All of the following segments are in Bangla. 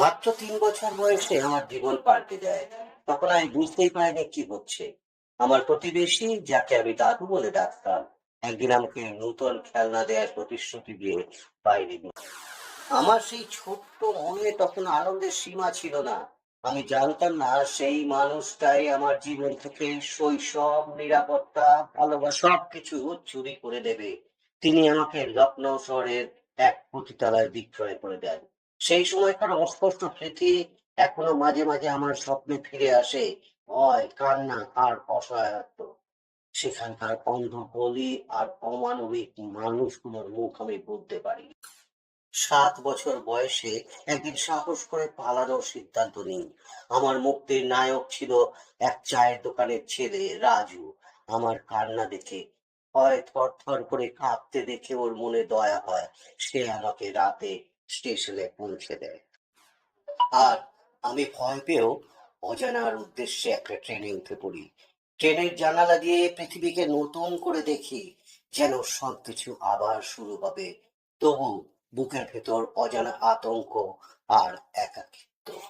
মাত্র তিন বছর বয়সে আমার জীবন পাল্টে যায়। তখন আমি বুঝতেই পারিনি কি হচ্ছে। আমার প্রতিবেশী, যাকে আমি দাদু বলে ডাকতাম, একদিন আমাকে নতুন খেলনা দেওয়ার প্রতিশ্রুতি দিয়ে বাইরে আমার সেই ছোট্ট মনে তখন আনন্দের সীমা ছিল না। আমি জানতাম না, সেই মানুষটাই আমার জীবন থেকে শৈশব, নিরাপত্তা, ভালোবাসা সবকিছু চুরি করে দেবে। তিনি আমাকে লখনৌ শহরের এক পতিতালয় বিক্রয় করে দেন। সেই সময়কার অস্পষ্ট স্মৃতি এখনও মাঝে মাঝে আমার স্বপ্নে ফিরে আসে। ভয়, কান্না, আর অসহায়ত্ব। সেখানকার অন্ধ গলি আর অমানবিক মানুষগুলোর মুখ আমি বলতে পারি। সাত বছর বয়সে একদিন সাহস করে পালানোর সিদ্ধান্ত নিই। আমার মুক্তির নায়ক ছিল এক চায়ের দোকানের ছেলে, রাজু। আমার কান্না দেখে হয় থর থর করে কাঁপতে দেখে ওর মনে দয়া হয়। সে আমাকে রাতে স্টেশনে পৌঁছে দেয়। আর আমি ভয় পেয়েও অজানার উদ্দেশ্যে একটা ট্রেনে উঠে পড়ি। ট্রেনের জানালা দিয়ে পৃথিবীকে নতুন করে দেখি, যেন সবকিছু আবার শুরু হবে। তবু বুকের ভেতর অজানা আতঙ্ক আর একাকিত্ব।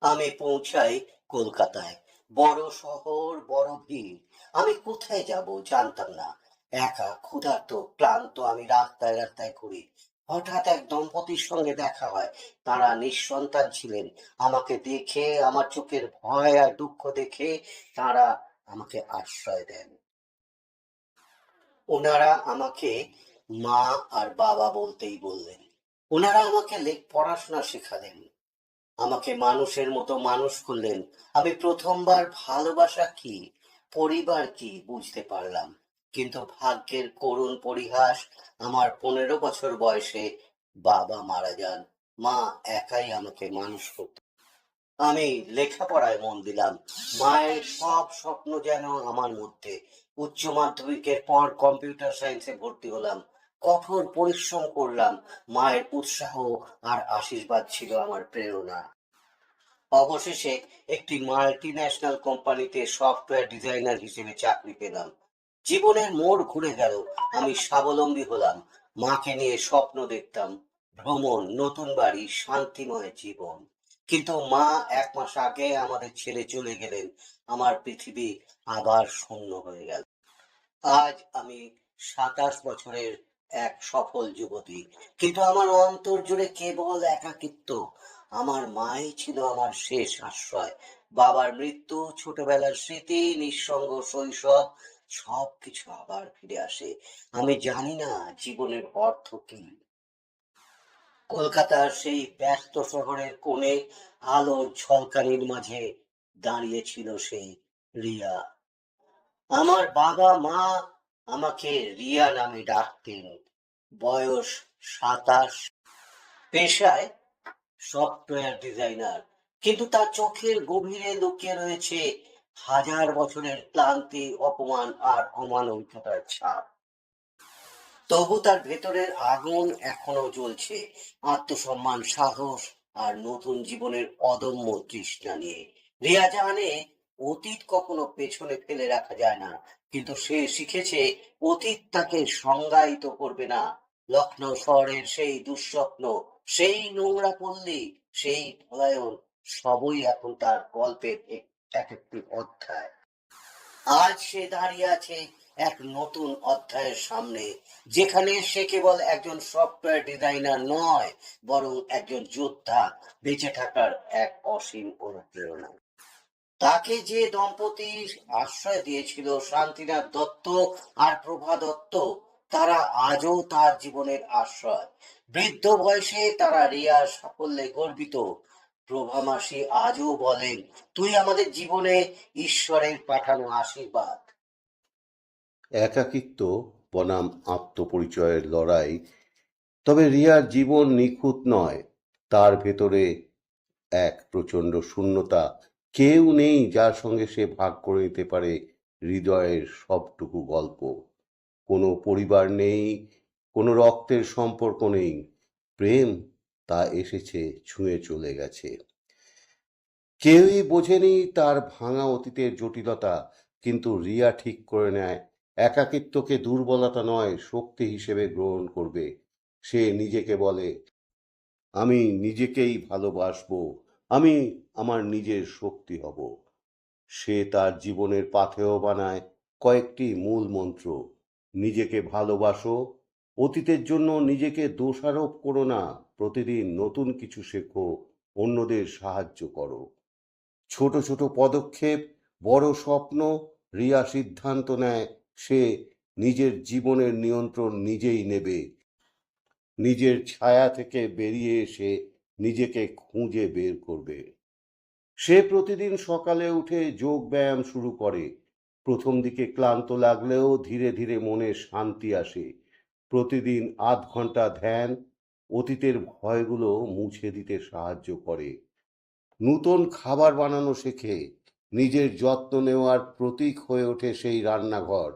আমি পৌঁছাই কলকাতায়। বড় শহর, বড় ভিড়। আমি কোথায় যাব জানতাম না। একা, ক্ষুধার্ত, ক্লান্ত, আমি রাস্তায় রাস্তায় ঘুরি। হঠাৎ এক দম্পতির সঙ্গে দেখা হয়। তারা নিঃসন্তান ছিলেন। আমাকে দেখে, আমার চোখের ভয় আর দুঃখ দেখে তারা আমাকে আশ্রয় দেন। ওনারা আমাকে মা আর বাবা বলতেই বললেন। ওনারা আমাকে লেখ, পড়াশোনা শেখালেন। আমাকে মানুষের মতো মানুষ করলেন। আমি প্রথমবার ভালোবাসা কি, পরিবার কি বুঝতে পারলাম। কিন্তু ভাগ্যের করুণ পরিহাস আমার পনেরো বছর বয়সে বাবা মারা যান। মা একাই আমাকে মানুষ করত। আমি লেখাপড়ায় মন দিলাম। মায়ের সব স্বপ্ন যেন আমার মধ্যে। উচ্চ মাধ্যমিকের পর কম্পিউটার সায়েন্সে ভর্তি হলাম। কঠোর পরিশ্রম করলাম। মায়ের উৎসাহ আর আশীর্বাদ ছিল আমার প্রেরণা। অবশেষে একটি মাল্টি ন্যাশনাল কোম্পানিতে সফটওয়্যার ডিজাইনার হিসেবে চাকরি পেলাম। জীবনের মোড় ঘুরে গেল, আমি স্বাবলম্বী হলাম, মাকে নিয়ে স্বপ্ন দেখতাম, ভ্রমণ, নতুন বাড়ি, শান্তিময় জীবন। কিন্তু মা এক মাস আগে আমাদের ছেড়ে চলে গেলেন, আমার পৃথিবী আবার শূন্য হয়ে গেল। আজ আমি সাতাশ বছরের এক সফল যুবতী, কিন্তু আমার অন্তর জুড়ে কেবল একাকিত্ব। আমার মাই ছিল আমার শেষ আশ্রয়, বাবার মৃত্যু, ছোটবেলার স্মৃতি, নিঃসঙ্গ শৈশব সবকিছু আবার ফিরে আসে। আমি জানি না জীবনের অর্থ কি। কলকাতার সেই ব্যস্ত শহরের কোণে আলোর ঝলকানির মাঝে দাঁড়িয়ে ছিল সেই রিয়া। আমার বাবা মা আমাকে রিয়া নামে ডাকতেন। বয়স সাতাশ। পেশায় সফটওয়্যার ডিজাইনার। কিন্তু তার চোখের গভীরে লুকিয়ে রয়েছে হাজার বছরের ক্লান্তি, অপমান আর অমানবিকতার ছাপ। তবু তার ভেতরের আগুন এখনও জ্বলছে। আত্মসম্মান, সাহস আর নতুন জীবনের অদম্য তৃষ্ণা নিয়ে। রিয়া জানে অতীত কখনো পেছনে ফেলে রাখা যায় না, কিন্তু সে শিখেছে অতীত তাকে সংজ্ঞায়িত করবে না। লখনৌ শহরের সেই দুঃস্বপ্ন, সেই নোংরা পল্লী, সেই পলায়ন সবই এখন তার গল্পের এক এক একটি অধ্যায়। আজ সে দাঁড়িয়ে আছে এক নতুন অধ্যায়ের সামনে, যেখানে সে কেবল একজন সফটওয়্যার ডিজাইনার নয়, বরং একজন যোদ্ধা বেঁচে থাকার এক অসীম অনুপ্রেরণা। তাকে যে দম্পতি আশ্রয় দিয়েছিল শান্তিনাথ দত্ত আর প্রভা দত্ত, তারা আজও তার জীবনের আশ্রয়। বৃদ্ধ বয়সে তারা রিয়ার সাফল্যে গর্বিত প্রভা মাসি আজও বলেন, তুই আমাদের জীবনে ঈশ্বরের পাঠানো আশীর্বাদ। একাকিত্ব, বনাম আত্মপরিচয়ের লড়াই, তবে রিয়ার জীবন নিখুঁত নয়। তার ভেতরে এক প্রচণ্ড শূন্যতা। কেউ নেই যার সঙ্গে সে ভাগ করে নিতে পারে হৃদয়ের সবটুকু গল্প। কোনো পরিবার নেই, কোনো রক্তের সম্পর্ক নেই। প্রেম তা এসেছে, ছুঁয়ে চলে গেছে। কেউই বোঝেনি তার ভাঙা অতীতের জটিলতা, কিন্তু রিয়া ঠিক করে নেয়, একাকিত্বকে দুর্বলতা নয়, শক্তি হিসেবে গ্রহণ করবে। সে নিজেকে বলে, আমি নিজেকেই ভালোবাসবো, আমি আমার নিজের শক্তি হব। সে তার জীবনের পাথেয় বানায় কয়েকটি মূল মন্ত্র, নিজেকে ভালোবাসো, অতীতের জন্য নিজেকে দোষারোপ করো না। প্রতিদিন নতুন কিছু শেখো, অন্যদের সাহায্য করো। ছোট ছোট পদক্ষেপ, বড় স্বপ্ন, রিয়া সিদ্ধান্ত নেয়, সে নিজের জীবনের নিয়ন্ত্রণ নিজেই নেবে। নিজের ছায়া থেকে বেরিয়ে এসে নিজেকে খুঁজে বের করবে। সে প্রতিদিন সকালে উঠে যোগ ব্যায়াম শুরু করে। প্রথম দিকে ক্লান্ত লাগলেও ধীরে ধীরে মনে শান্তি আসে। প্রতিদিন আধ ঘণ্টা ধ্যান অতীতের ভয়গুলো মুছে দিতে সাহায্য করে। নূতন খাবার বানানো শেখে, নিজের যত্ন নেওয়ার প্রতীক হয়ে ওঠে সেই রান্নাঘর।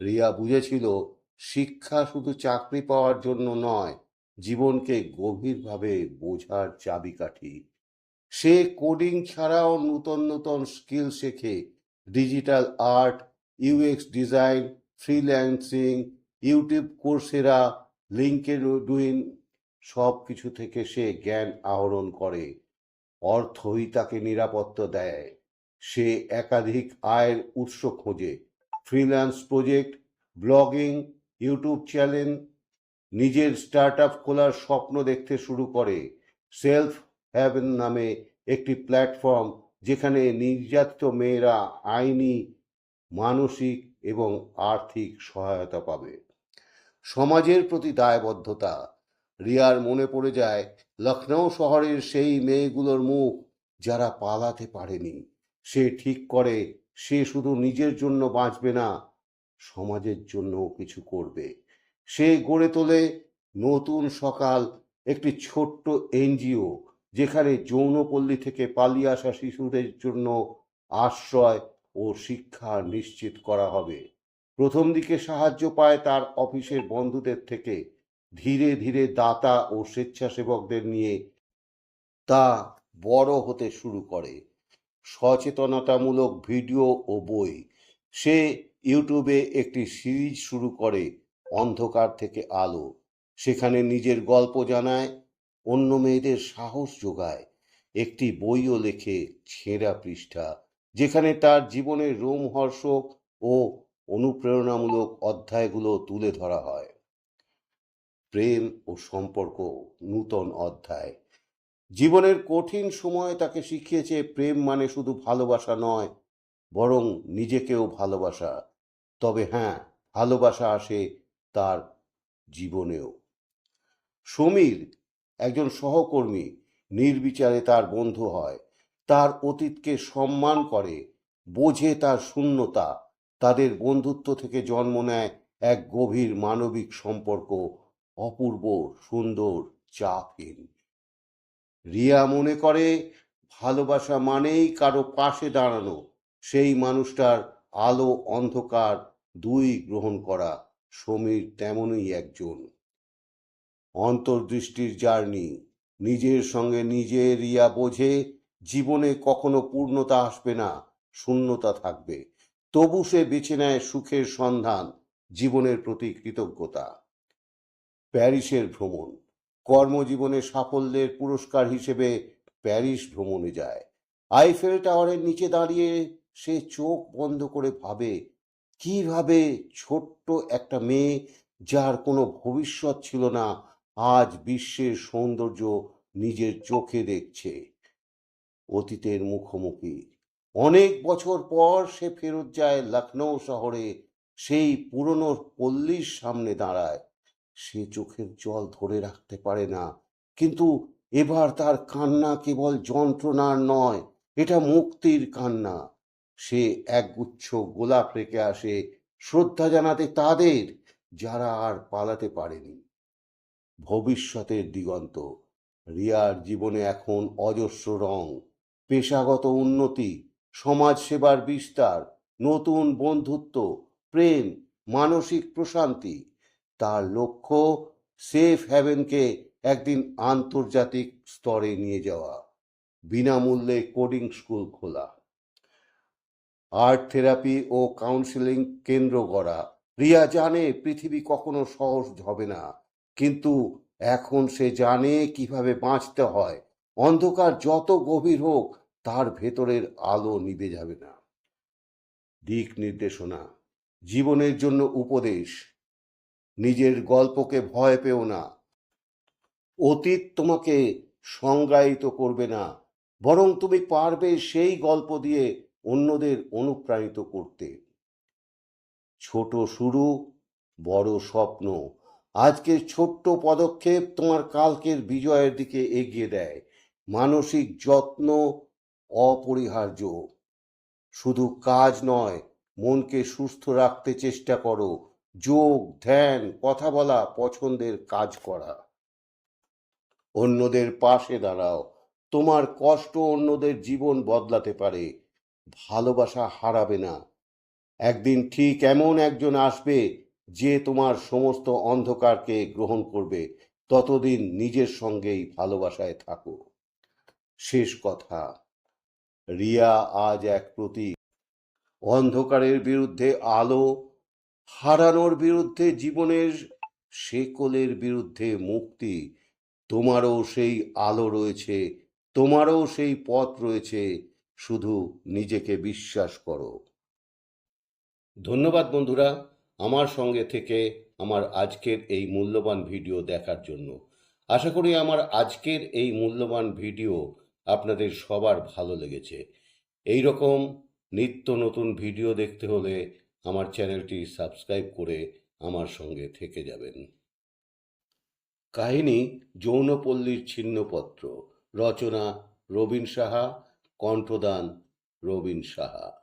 রিয়া বুঝেছিল, শিক্ষা শুধু চাকরি পাওয়ার জন্য নয়, জীবনকে গভীরভাবে বোঝার চাবিকাঠি। সে কোডিং ছাড়াও নূতন নূতন স্কিল শেখে, digital art UX design, freelancing, YouTube Coursera LinkedIn সব কিছু থেকে সে জ্ঞান আহরণ করে অর্থই তাকে নিরাপত্তা দেয়। সে একাধিক আয়ের উৎস খোঁজে। Freelance project, blogging, YouTube channel, নিজের স্টার্ট আপ খোলার স্বপ্ন দেখতে শুরু করে। সেলফ হ্যাভেন নামে একটি প্ল্যাটফর্ম যেখানে নির্যাতিত মেয়েরা আইনি, মানসিক এবং আর্থিক সহায়তা পাবে। সমাজের প্রতি দায়বদ্ধতা রিয়ার মনে পড়ে যায় লখনৌ শহরের সেই মেয়েগুলোর মুখ যারা পালাতে পারেনি। সে ঠিক করে, সে শুধু নিজের জন্য বাঁচবে না, সমাজের জন্য কিছু করবে। সে গড়ে তোলে নতুন সকাল, একটি ছোট্ট এনজিও, যেখানে যৌনপল্লী থেকে পালিয়ে আসা শিশুদের জন্য আশ্রয় ও শিক্ষা নিশ্চিত করা হবে। প্রথম দিকে সাহায্য পায় তার অফিসের বন্ধুদের থেকে ধীরে ধীরে দাতা ও স্বেচ্ছাসেবকদের নিয়ে তা বড় হতে শুরু করে। সচেতনতামূলক ভিডিও ও বই। সে ইউটিউবে একটি সিরিজ শুরু করে অন্ধকার থেকে আলো। সেখানে নিজের গল্প জানায়, অন্য মেয়েদের সাহস যোগায়। একটি বইও লেখে ছেঁড়া পৃষ্ঠা, যেখানে তার জীবনের রোমহর্ষক ও অনুপ্রেরণামূলক অধ্যায়গুলো তুলে ধরা হয়। প্রেম ও সম্পর্ক নূতন অধ্যায়। জীবনের কঠিন সময় তাকে শিখিয়েছে প্রেম মানে শুধু ভালোবাসা নয়, বরং নিজেকেও ভালোবাসা। তবে হ্যাঁ ভালোবাসা আসে তার জীবনেও। সমীর একজন সহকর্মী, নির্বিচারে তার বন্ধু হয়। তার অতীতকে সম্মান করে, বোঝে তার শূন্যতা। তাদের বন্ধুত্ব থেকে জন্ম নেয় এক গভীর মানবিক সম্পর্ক অপূর্ব, সুন্দর, চাপহীন। রিয়া মনে করে, ভালোবাসা মানেই কারও পাশে দাঁড়ানো, সেই মানুষটার আলো অন্ধকার দুই গ্রহণ করা, সমীর তেমনই একজন। অন্তর্দৃষ্টির জার্নি, নিজের সঙ্গে নিজে রিয়া বোঝে, জীবনে কখনো পূর্ণতা আসবে না, শূন্যতা থাকবে। তবু সে বেছে নেয় সুখের সন্ধান, জীবনের প্রতি কৃতজ্ঞতা। প্যারিসের ভ্রমণ। কর্মজীবনে সাফল্যের পুরস্কার হিসেবে প্যারিস ভ্রমণে যায়। আইফেল টাওয়ারের নিচে দাঁড়িয়ে সে চোখ বন্ধ করে ভাবে, কীভাবে ছোট্ট একটা মেয়ে যার কোনো ভবিষ্যৎ ছিল না, আজ বিশ্বের সৌন্দর্য নিজের চোখে দেখছে? অতীতের মুখোমুখি। অনেক বছর পর সে ফেরত যায় লখনৌ শহরে, সেই পুরনো পল্লীর সামনে দাঁড়ায়। সে চোখের জল ধরে রাখতে পারে না। কিন্তু এবার তার কান্না কেবল যন্ত্রণার নয়, এটা মুক্তির কান্না। সে একগুচ্ছ গোলাপ রেখে আসে শ্রদ্ধা জানাতে তাদের, যারা আর পালাতে পারেনি। ভবিষ্যতের দিগন্ত, রিয়ার জীবনে এখন অজস্র রং, পেশাগত উন্নতি, সমাজসেবার বিস্তার, নতুন বন্ধুত্ব, প্রেম, মানসিক প্রশান্তি তার লক্ষ্য সেফ হ্যাভেনকে একদিন আন্তর্জাতিক স্তরে নিয়ে যাওয়া। বিনামূল্যে কোডিং স্কুল খোলা। আর্ট থেরাপি ও কাউন্সিলিং কেন্দ্র গড়া। রিয়া জানে পৃথিবী কখনো সহজ হবে না, কিন্তু এখন সে জানে কীভাবে বাঁচতে হয়। অন্ধকার যত গভীর হোক, তার ভেতরের আলো নিভে যাবে না। দিক নির্দেশনা। জীবনের জন্য উপদেশ। নিজের গল্পকে ভয় পেও না। অতীত তোমাকে সংজ্ঞায়িত করবে না, বরং তুমি পারবে সেই গল্প দিয়ে অন্যদের অনুপ্রাণিত করতে। ছোট শুরু, বড় স্বপ্ন, আজকের ছোট্ট পদক্ষেপ তোমার কালকের বিজয়ের দিকে এগিয়ে দেয়। মানসিক যত্ন অপরিহার্য, শুধু কাজ নয়, মনকে সুস্থ রাখতে চেষ্টা করো। যোগ, ধ্যান, কথা বলা, পছন্দের কাজ করা। অন্যদের পাশে দাঁড়াও। তোমার কষ্ট অন্যদের জীবন বদলাতে পারে। ভালোবাসা হারাবে না। একদিন ঠিক এমন একজন আসবে যে তোমার সমস্ত অন্ধকারকে গ্রহণ করবে। ততদিন নিজের সঙ্গেই ভালোবাসায় থাকো। শেষ কথা। রিয়া আজ এক প্রতীক। অন্ধকারের বিরুদ্ধে আলো হারানোর বিরুদ্ধে জীবনের শেকলের বিরুদ্ধে মুক্তি, তোমারও সেই আলো রয়েছে, তোমারও সেই পথ রয়েছে, শুধু নিজেকে বিশ্বাস করো। ধন্যবাদ বন্ধুরা আমার সঙ্গে থেকে আমার আজকের এই মূল্যবান ভিডিও দেখার জন্য। আশা করি আমার আজকের এই মূল্যবান ভিডিও আপনাদের সবার ভালো লেগেছে। এই রকম নিত্য নতুন ভিডিও দেখতে হলে আমার চ্যানেলটি সাবস্ক্রাইব করে আমার সঙ্গে থেকে যাবেন। কাহিনী যৌনপল্লীর ছিন্নপত্র। রচনা রবীন সাহা, কণ্ঠদান রবীন সাহা।